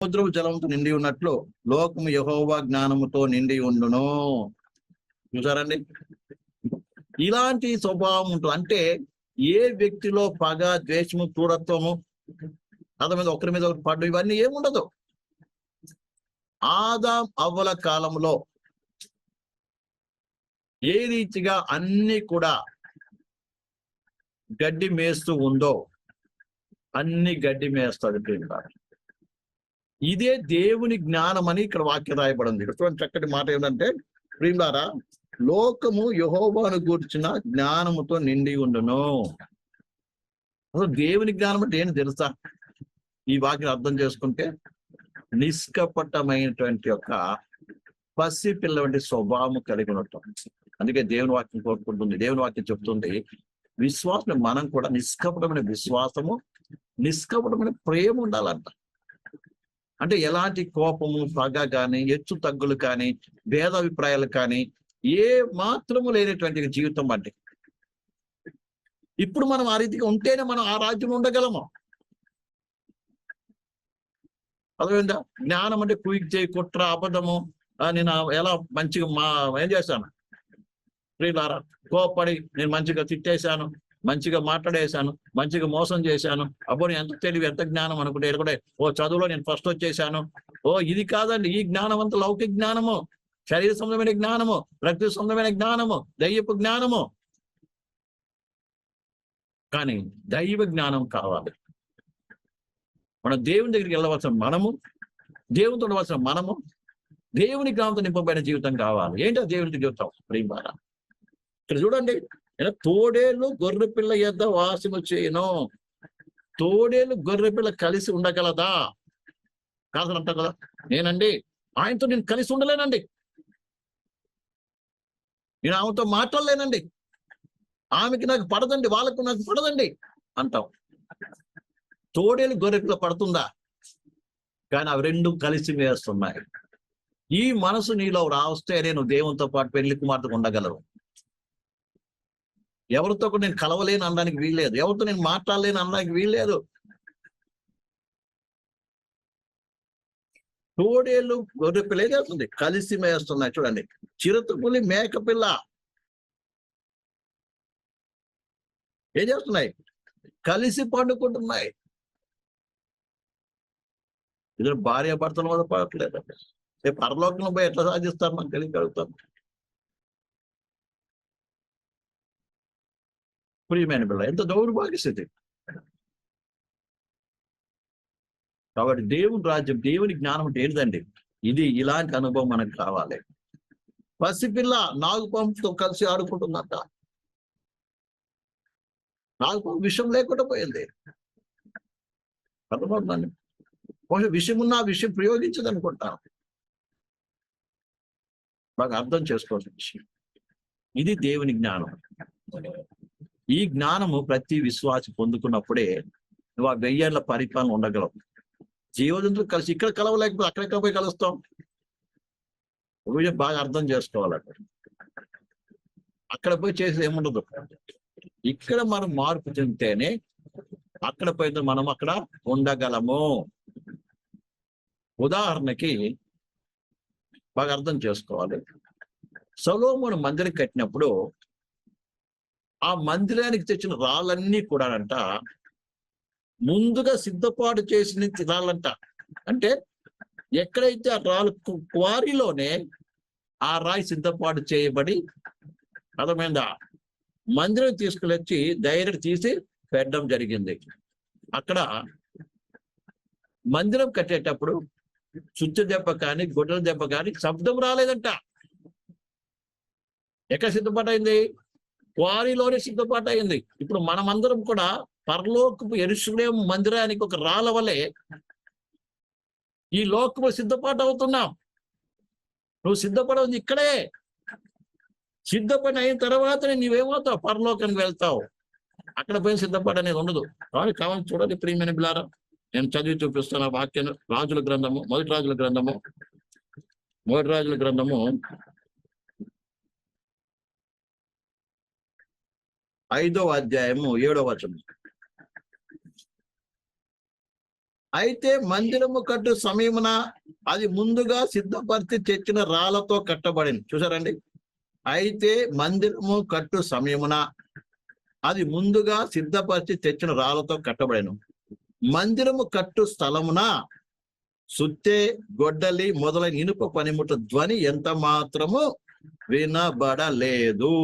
సముద్రపు జలంతో నిండి ఉన్నట్లు లోకము యహోవా జ్ఞానముతో నిండి ఉండును. చూసారండి? ఇలాంటి స్వభావం ఉంటుంది అంటే ఏ వ్యక్తిలో పగ ద్వేషము క్రూరత్వము అతని మీద ఒకరి మీద ఒకటి పడ్డు ఇవన్నీ ఏముండదు. ఆదాం అవ్వల కాలంలో ఏ రీతిగా అన్ని కూడా గడ్డి మేస్తూ ఉందో అన్ని గడ్డి మేస్తుంది ఇదే దేవుని జ్ఞానం అని ఇక్కడ వాక్య రాయబడింది. చూడండి చక్కటి మాట ఏంటంటే ప్రియులారా లోకము యహోవాను గూర్చిన జ్ఞానముతో నిండి ఉండను. అసలు దేవుని జ్ఞానం అంటే ఏంటి తెలుసా? ఈ వాక్యం అర్థం చేసుకుంటే నిష్కపటమైనటువంటి యొక్క పసి పిల్ల వంటి స్వభావం కలిగి ఉండటం. అందుకే దేవుని వాక్యం కోరుకుంటుంది దేవుని వాక్యం చెప్తుంది విశ్వాసం మనం కూడా నిష్కపటమైన విశ్వాసము నిష్కపటమైన ప్రేమ ఉండాలంట. అంటే ఎలాంటి కోపము పగ కానీ హెచ్చు తగ్గులు కానీ భేదాభిప్రాయాలు కానీ ఏ మాత్రము లేనటువంటి జీవితం అంటే ఇప్పుడు మనం ఆ రీతిగా ఉంటేనే మనం ఆ రాజ్యం ఉండగలము. అదేవిధంగా జ్ఞానం అంటే కుయిక్ చేయి కుట్ర అబద్ధము నేను ఎలా మంచిగా మా ఏం చేశాను? ప్రియులారా కోపడి నేను మంచిగా తిట్టేశాను. మంచిగా మాట్లాడేశాను మంచిగా మోసం చేశాను. అబ్బో నేను ఎంత తెలివి ఎంత జ్ఞానం అనుకుంటే కూడా ఓ చదువులో నేను ఫస్ట్ వచ్చేసాను. ఓ ఇది కాదండి ఈ జ్ఞానం అంత లౌకిక జ్ఞానము. శరీర సంబంధమైన జ్ఞానము ప్రకృతి సంబంధమైన జ్ఞానము దయ్యపు జ్ఞానము. కానీ దైవ జ్ఞానం కావాలి. మన దేవుని దగ్గరికి వెళ్ళవలసిన మనము దేవునితో ఉండవలసిన మనము దేవుని జ్ఞానంతో నింపబడిన జీవితం కావాలి. ఏంటో దేవునికి జీవితం? ప్రేమ. ఇక్కడ చూడండి ఇలా తోడేళ్ళు గొర్రె పిల్ల యొద్ద వాసము చేయను. తోడేళ్ళు గొర్రె పిల్ల కలిసి ఉండగలదా? కాదని కదా. నేనండి ఆయనతో నేను కలిసి ఉండలేనండి. నేను ఆమెతో మాట్లాడలేనండి. ఆమెకి నాకు పడదండి వాళ్ళకు నాకు పడదండి అంటాం. తోడేలు గొర్రెపిల్ల పడుతుందా? కానీ అవి రెండు కలిసి వేస్తున్నాయి. ఈ మనసు నీలో రావస్తే నేను దేవునితో పాటు పెళ్ళి కుమార్తెకు ఉండగలరు ఎవరితో కూడా నేను కలవలేను అనడానికి వీల్లేదు. ఎవరితో నేను మాట్లాడలేను అనడానికి వీల్లేదు. తోడేళ్ళు గొర్రె పిల్ల ఏం చేస్తుంది? కలిసి మేస్తున్నాయి చూడండి. చిరుతపులి మేక పిల్ల. ఏం చేస్తున్నాయి? కలిసి పండుకుంటున్నాయి. ఇద్దరు భార్య భర్తల మీద పడట్లేదు రేపు పరలోకంలో పోయి ఎట్లా సాధిస్తారు? మనం తెలియగలుగుతాం ప్రియమైన పిల్ల ఎంత దౌర్భాగ్య స్థితి కాబట్టి దేవుని రాజ్యం దేవుని జ్ఞానం అంటే ఏంటండి? ఇది ఇలాంటి అనుభవం మనకు కావాలి. పసిపిల్ల నాగుపాముతో కలిసి ఆడుకుంటుందంట. నాగుపాము విషయం లేకుండా పోయింది. అర్థమవుతుందండి? బహుశా విషయం ఉన్న ఆ విషయం ప్రయోగించదు అనుకుంటాను బాగా అర్థం చేసుకోవాల్సిన విషయం ఇది దేవుని జ్ఞానం. ఈ జ్ఞానము ప్రతి విశ్వాసి పొందుకున్నప్పుడే నువ్వు ఆ వెయ్యేళ్ళ పరిపాలన ఉండగలవు. జీవజంతువులు కలిసి ఇక్కడ కలవలేకపోతే అక్కడెక్కడ పోయి కలుస్తాం? విషయం బాగా అర్థం చేసుకోవాలి అక్కడ పోయి చేసేది ఏముండదు. ఇక్కడ మనం మార్పు చెందితేనే అక్కడ పోయిన మనం అక్కడ ఉండగలము. ఉదాహరణకి బాగా అర్థం చేసుకోవాలి. సలోమును మందిరం కట్టినప్పుడు ఆ మందిరానికి తెచ్చిన రాళ్ళన్నీ కూడానంట ముందుగా సిద్ధపాటు చేసిన రాళ్ళంట. అంటే ఎక్కడైతే ఆ రాళ్ళు క్వారీలోనే ఆ రాయి సిద్ధపాటు చేయబడి అర్థమైందా? మందిరం తీసుకువచ్చి డైరెక్ట్ తీసి పెట్టడం జరిగింది. అక్కడ మందిరం కట్టేటప్పుడు చుచ్చు దెబ్బ కానీ గుడ్డల దెబ్బ కానీ శబ్దం రాలేదంట. ఎక్కడ సిద్ధపాటు అయింది క్వారీలోనే సిద్ధపాటు అయింది ఇప్పుడు మనమందరం కూడా పరలోకపు ఎరుషులేం మందిరానికి ఒక రాళ్ళ వలె ఈ లోకము సిద్ధపాటు అవుతున్నాం నువ్వు సిద్ధపడవు ఇక్కడే. సిద్ధపడి అయిన తర్వాత నీవేమవుతావు? పరలోకానికి వెళ్తావు. అక్కడ పోయి సిద్ధపడి అనేది ఉండదు. కానీ కావాలి చూడండి ప్రియమైన బిలారా. నేను చదివి చూపిస్తున్న వాక్యం రాజుల గ్రంథము మొదటి రాజుల గ్రంథము మొదటి రాజుల గ్రంథము ఐదవ అధ్యాయము ఏడవ వచనం. అయితే మందిరము కట్టు సమయమున అది ముందుగా సిద్ధపరిచి తెచ్చిన రాళ్ళతో కట్టబడింది. చూసారండి అయితే మందిరము కట్టు సమయమున అది ముందుగా సిద్ధపరిచి తెచ్చిన రాళ్ళతో కట్టబడను. మందిరము కట్టు స్థలమున సుత్తే గొడ్డలి మొదలైన ఇనుప పనిముట్ల ధ్వని ఎంత మాత్రము వినబడలేదు.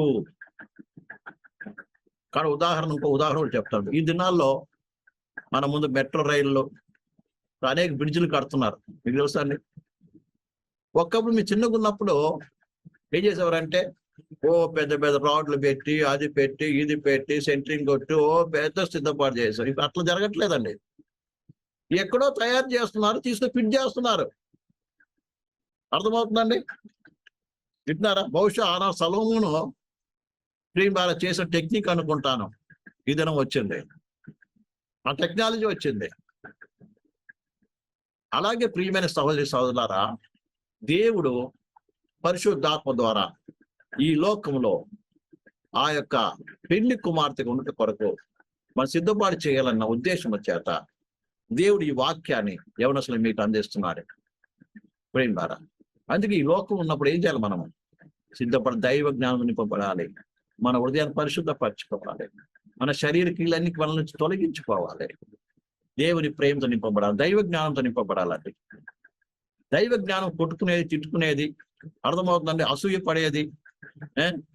కానీ ఉదాహరణ ఇంకో ఉదాహరణలు చెప్తాను. ఈ దినాల్లో మన ముందు మెట్రో రైళ్ళు అనేక బ్రిడ్జిలు కడుతున్నారు. మీకు తెలుసా అండి? మీ చిన్నగా ఉన్నప్పుడు ఏం చేసేవారంటే ఓ పెద్ద పెద్ద రాడ్లు పెట్టి అది పెట్టి ఇది పెట్టి సెంట్రింగ్ కొట్టి ఓ పెద్ద సిద్ధపాటు చేశారు. ఇప్పుడు అట్లా జరగట్లేదండి. ఎక్కడో తయారు చేస్తున్నారు తీసుకుని ఫిట్ చేస్తున్నారు. అర్థమవుతుందండి? వింటున్నారా? బహుశా ఆనా సలోమును స్క్రీన్ బాగా చేసిన టెక్నిక్ అనుకుంటాను. ఈ దినం వచ్చింది. ఆ టెక్నాలజీ వచ్చింది. అలాగే ప్రియమైన సహోదరి సహోదరులారా దేవుడు పరిశుద్ధాత్మ ద్వారా ఈ లోకంలో ఆ యొక్క పెళ్ళి కుమార్తెకు ఉన్నత కొరకు మన సిద్ధపాటు చేయాలన్న ఉద్దేశం చేత దేవుడు ఈ వాక్యాన్ని యవనసులు మీకు అందిస్తున్నాడు ప్రేమ ద్వారా. అందుకే ఈ లోకం ఉన్నప్పుడు ఏం చేయాలి మనము సిద్ధపడ దైవ జ్ఞానం నింపబడాలి. మన హృదయాన్ని పరిశుద్ధపరచుకోవాలి. మన శరీర క్రియలన్నీ మన నుంచి తొలగించుకోవాలి. దేవుని ప్రేమతో నింపబడాలి దైవ జ్ఞానంతో నింపబడాలండి. దైవ జ్ఞానం కొట్టుకునేది తిట్టుకునేది అర్థమవుతుందండి అసూయ పడేది.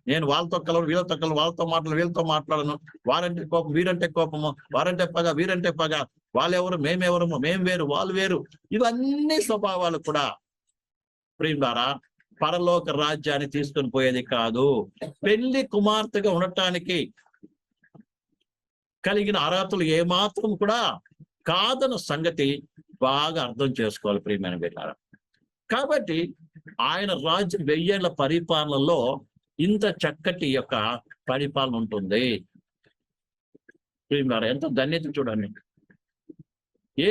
నేను వాళ్ళతో కలవను వీళ్ళతో కలవను వాళ్ళతో మాట్లాడు వీళ్ళతో మాట్లాడను. వారంటే కోపం వీరంటే కోపము వారంటే పగ వీరంటే పగ. వాళ్ళెవరు? మేమెవరము? మేము వేరు వాళ్ళు వేరు. ఇవన్నీ స్వభావాలు కూడా ప్రేమ ద్వారా పరలోక రాజ్యాన్ని తీసుకొని పోయేది కాదు. పెళ్ళి కుమార్తెగా ఉండటానికి కలిగిన అర్హతలు ఏమాత్రం కూడా కాదన్న సంగతి బాగా అర్థం చేసుకోవాలి ప్రియమైన బిడ్డారా. కాబట్టి ఆయన రాజ్యం వెయ్యేళ్ళ పరిపాలనలో ఇంత చక్కటి యొక్క పరిపాలన ఉంటుంది. ప్రియమైన ఎంత ధన్యత చూడండి. ఏ